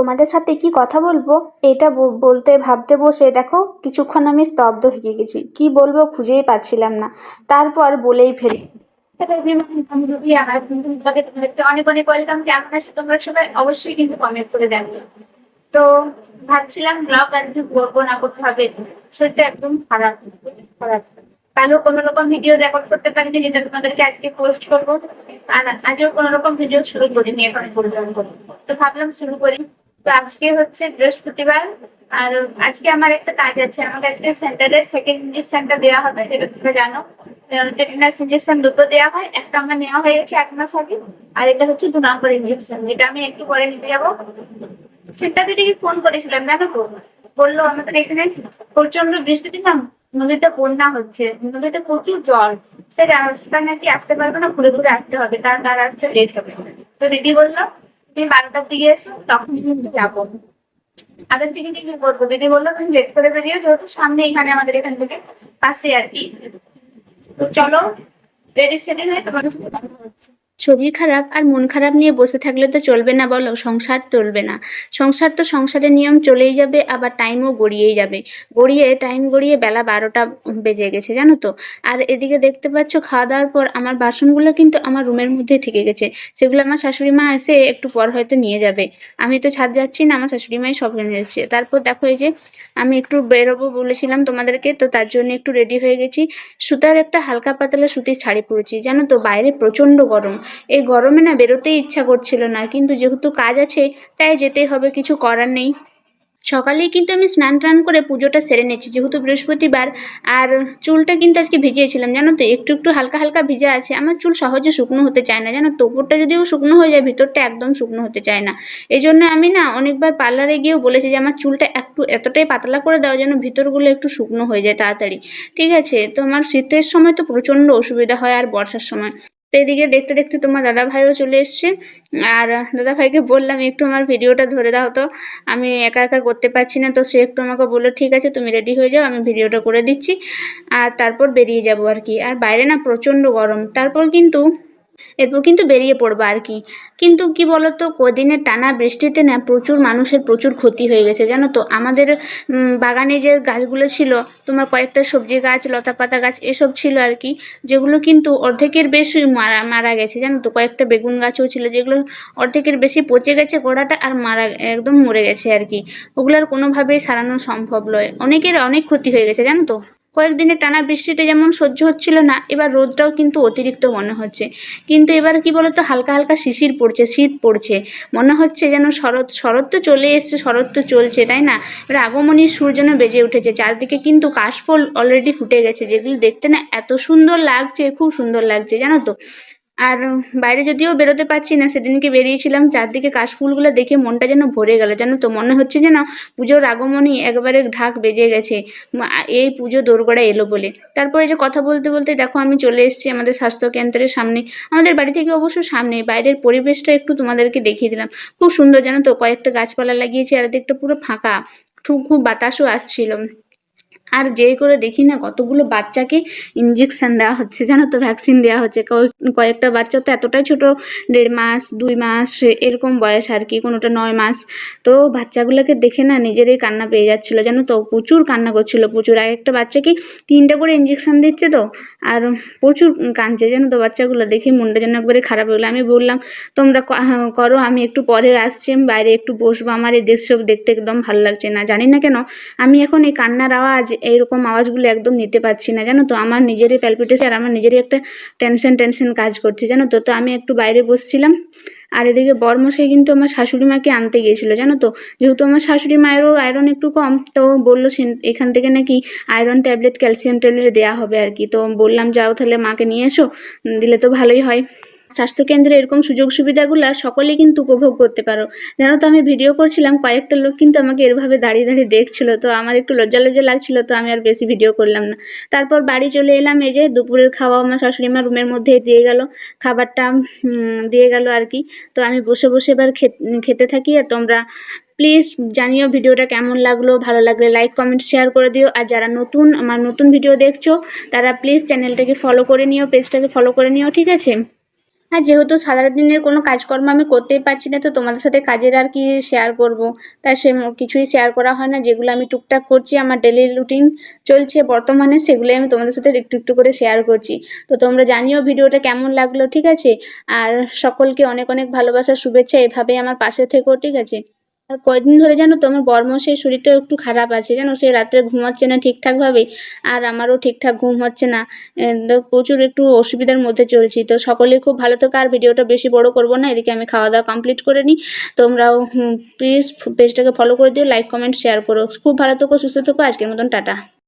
তোমাদের সাথে কি কথা বলব? এটা বলতে ভাবতে বসে দেখো, কিছুক্ষণ আমি স্তব্ধ হয়ে গেছি। কি বলব খুঁজেই পাচ্ছিলাম না। তারপর বলেই ফেলি। অনেক অনেক ওয়েলকাম। কেমন আছে তোমরা সবাই? অবশ্যই কিন্তু কমেন্ট করে জানিও। তো ভাবছিলাম ব্লগ আজকে করব না করতে হবে শরীরটা একদম খারাপ। খারাপ। কালও কোনো রকম ভিডিও রেকর্ড করতে পারিনি, যেটা তোমাদেরকে আজকে পোস্ট করব। আর আজও কোনো রকম ভিডিও শুরু করিনি, এখন পর্যন্ত। তো ভাবলাম শুরু করি। তো আজকে হচ্ছে বৃহস্পতিবার, আর আজকে আমার একটা কাজ আছে, আমাকে আজকে সেন্টারের সেকেন্ড ইঞ্জেকশনটা দেওয়া হবে যেটা তোমরা জানো। টেটিনাস ইঞ্জেকশন দুটো দেওয়া হয়, একটা আমার নেওয়া হয়ে গেছে এক মাস আগে, আর এটা হচ্ছে দু নম্বর ইঞ্জেকশন যেটা আমি একটু পরে নিতে যাব। সেটা দিদিকে ফোন করেছিলাম, জানো বলল আমাদের এখানে প্রচণ্ড বৃষ্টিতে না, নদীতে বন্যা হচ্ছে, নদীতে প্রচুর জল সে রাস্তা নাকি আসতে পারবে না, ঘুরে ঘুরে আসতে হবে তার তার আসতে লেট হবে। তো দিদি বলল তুমি বারোটার দিকে এসো, তখন যাব। আগের থেকে কি করব দিদি বলল, তুমি লেট করে বেরিয়ে যেহেতু সামনে এখানে আমাদের এখান থেকে পাশে আর কি। তো চলো রেডি সেডি হয়ে তোমার সাথে কথা হচ্ছে শরীর খারাপ আর মন খারাপ নিয়ে বসে থাকলে তো চলবে না বলো, সংসার চলবে না। সংসার তো সংসারের নিয়ম চলেই যাবে, আবার টাইমও গড়িয়েই যাবে। গড়িয়ে টাইম গড়িয়ে বেলা বারোটা বেজে গেছে, জানো তো? আর এদিকে দেখতে পাচ্ছ, খাওয়া দাওয়ার পর আমার বাসনগুলো কিন্তু আমার রুমের মধ্যেই থেকে গেছে। সেগুলো আমার শাশুড়ি মা এসে একটু পর হয়তো নিয়ে যাবে। আমি তো ছাদ যাচ্ছি না, আমার শাশুড়ি মাই সব এনে যাচ্ছে। তারপর দেখো এই যে, আমি একটু বেরোবো বলেছিলাম তোমাদেরকে, তো তার জন্য একটু রেডি হয়ে গেছি। সুতার একটা হালকা পাতলা সুতির শাড়ি পরেছি। জানো তো, বাইরে প্রচণ্ড গরম। এই গরমে না বেরোতেই ইচ্ছা করছিল না, কিন্তু যেহেতু কাজ আছে, তাই যেতেই হবে, কিছু করার নেই। সকালেই কিন্তু আমি স্নান টান করে পুজোটা সেরে নিয়েছি, যেহেতু বৃহস্পতিবার, আর চুলটা কিন্তু আজকে ভিজিয়েছিলাম, জানো তো, একটু একটু হালকা হালকা ভিজা আছে, আমার চুল সহজে শুকনো হতে চায় না, জানো তো যদিও শুকনো হয়ে যায়, ভিতরটা একদম শুকনো হতে চায় না। এই জন্য আমি না অনেকবার পার্লারে গিয়েও বলেছি যে, আমার চুলটা একটু এতটাই পাতলা করে দাও যেন ভিতরগুলো একটু শুকনো হয়ে যায় তাড়াতাড়ি। ঠিক আছে, তো আমার শীতের সময় তো প্রচণ্ড অসুবিধা হয়, আর বর্ষার সময়। তো এদিকে দেখতে দেখতে তোমার দাদা ভাইও চলে এসছে। আর দাদা ভাইকে বললাম, একটু আমার ভিডিওটা ধরে দাও তো। আমি একা একা করতে পারছি না, তো সে একটু আমাকে বলল, ঠিক আছে, তুমি রেডি হয়ে যাও, আমি ভিডিওটা করে দিচ্ছি। আর তারপর বেরিয়ে যাব আর কি। আর বাইরে না প্রচণ্ড গরম। তারপর কিন্তু এরপর কিন্তু বেরিয়ে পড়ব আর কি। কিন্তু কি বলতো, কদিনের টানা বৃষ্টিতে না প্রচুর মানুষের প্রচুর ক্ষতি হয়ে গেছে, জানো তো? আমাদের বাগানে যে গাছগুলো ছিল, তোমার কয়েকটা সবজি গাছ লতা পাতা গাছ, এসব ছিল আর কি, যেগুলো কিন্তু অর্ধেকের বেশি মারা মারা গেছে, জানো তো? কয়েকটা বেগুন গাছও ছিল যেগুলো অর্ধেকের বেশি পচে গেছে, গোড়াটা আর মারা, একদম মরে গেছে আর কি। ওগুলো আর কোনোভাবেই সারানো সম্ভব নয়। অনেকের অনেক ক্ষতি হয়ে গেছে, জানো তো? কয়েকদিনের টানা বৃষ্টিটা যেমন সহ্য হচ্ছিল না, এবার রোদটাও কিন্তু অতিরিক্ত মনে হচ্ছে। কিন্তু এবার কি বলতো, হালকা হালকা শিশির পড়ছে, শীত পড়ছে। মনে হচ্ছে যেন শরৎ শরৎ তো চলে এসছে, শরৎ তো চলছে, তাই না? এবার আগমনীর সুর যেন বেজে উঠেছে, চারদিকে কিন্তু কাশফল অলরেডি ফুটে গেছে, যেগুলো দেখতে না এত সুন্দর লাগছে, খুব সুন্দর লাগছে, জানো তো? আর বাইরে যদিও বেরোতে পারছি না, সেদিনকে বেরিয়েছিলাম চারদিকে কাশফুলগুলো দেখে মনটা যেন ভরে গেল। জানো তো, মনে হচ্ছে যেন পুজোর আগমনই একবারে ঢাক বেজে গেছে। এই পুজো দোরগোড়া এলো বলে। তারপরে যে কথা বলতে বলতে দেখো, আমি চলে এসেছি আমাদের স্বাস্থ্য কেন্দ্রের সামনে। আমাদের বাড়ি থেকে অবশ্য সামনে, বাইরের পরিবেশটা একটু তোমাদেরকে দেখিয়ে দিলাম। খুব সুন্দর, জানো তো, কয়েকটা গাছপালা লাগিয়েছি আর দিকটা পুরো ফাঁকা। খুব খুব বাতাসও আসছিল। আর যেই করে দেখি না কতগুলো বাচ্চাকে ইঞ্জেকশান দেওয়া হচ্ছে জানো তো? ভ্যাকসিন দেওয়া হচ্ছে। কয়েক- কয়েকটা বাচ্চা তো এতটাই ছোট দেড় মাস দুই মাস এরকম বয়স আর কি কোনোটা নয় মাস। তো বাচ্চাগুলোকে দেখে না নিজেরই কান্না পেয়ে যাচ্ছিল জানো তো? প্রচুর কান্না করছিল প্রচুর। আর একটা বাচ্চাকে তিনটা করে ইঞ্জেকশান দিচ্ছে তো? আর প্রচুর কাঁদছে জানো তো? বাচ্চাগুলো দেখে মনটা যেন একবারে খারাপ গেলো। আমি বললাম তোমরা হ্যাঁ, করো আমি একটু পরে আসছি বাইরে একটু বসবো। আমার এই দেশ সব দেখতে একদম ভালো লাগছে না। জানি না কেন আমি এখন এই কান্নার আওয়াজ এইরকম আওয়াজগুলো একদম নিতে পারছি না, জানো তো? আমার নিজেরই প্যালপিটেশন আর আমার নিজেরই একটা টেনশন টেনশন কাজ করছে, জানো তো? তো আমি একটু বাইরে বসছিলাম, আর এদিকে বরমশাই কিন্তু আমার শাশুড়ি মাকে আনতে গিয়েছিল, জানো তো? যেহেতু আমার শাশুড়ি মায়েরও আয়রন একটু কম, তো বলল এখান থেকে নাকি আয়রন ট্যাবলেট ক্যালসিয়াম ট্যাবলেট দেওয়া হবে আর কি। তো বললাম, যাও তাহলে মাকে নিয়ে এসো দিলে তো ভালোই হয়। স্বাস্থ্যকেন্দ্রে এরকম সুযোগ সুবিধাগুলো সকলেই কিন্তু উপভোগ করতে পারো। জানো তো, আমি ভিডিও করছিলাম, কয়েকটা লোক কিন্তু আমাকে এরভাবে দাঁড়িয়ে দাঁড়িয়ে দেখছিল। তো আমার একটু লজ্জা লজ্জা লাগছিল, তো আমি আর বেশি ভিডিও করলাম না। তারপর বাড়ি চলে এলাম, এই যে দুপুরের খাওয়া, আমার শাশুড়ি মা রুমের মধ্যে দিয়ে গেল। খাবারটা দিয়ে গেল আর কি। তো আমি বসে বসে এবার খেতে থাকি, আর তোমরা প্লিজ জানিও ভিডিওটা কেমন লাগল। ভালো লাগলে লাইক, কমেন্ট, শেয়ার করে দিও। আর যারা নতুন, আমার নতুন ভিডিও দেখছ, তারা প্লিজ চ্যানেলটাকে ফলো করে নিও, পেজটাকে ফলো করে নিও, ঠিক আছে? আর যেহেতু সারাদিনের কোনো কাজকর্ম আমি করতেই পারছি না, তো তোমাদের সাথে কাজের আর কি শেয়ার করব। তাই সে কিছুই শেয়ার করা হয় না, যেগুলো আমি টুকটাক করছি, আমার ডেলি রুটিন চলছে বর্তমানে, সেগুলোই আমি তোমাদের সাথে একটু একটু করে শেয়ার করছি। তো তোমরা জানিও ভিডিওটা কেমন লাগল, ঠিক আছে? আর সকলকে অনেক অনেক ভালোবাসার শুভেচ্ছা, এভাবেই আমার পাশে থেকো, ঠিক আছে? আর কয়দিন ধরে জানো তো আমার বর্মশের শরীরটা একটু খারাপ আছে, জানো? সে রাত্রে ঘুমাচ্ছে না ঠিকঠাকভাবে আর আমারও ঠিকঠাক ঘুম হচ্ছে না। প্রচুর একটু অসুবিধার মধ্যে চলছি। তো সকলে খুব ভালো থাকো, আর ভিডিওটা বেশি বড় করব না, এদিকে আমি খাওয়া দাওয়া কমপ্লিট করে নিই। তোমরাও প্লিজ পেজটাকে ফলো করে দিও লাইক কমেন্ট শেয়ার করো। খুব ভালো থেকো, সুস্থ থেকো, আজকের মতন, টাটা।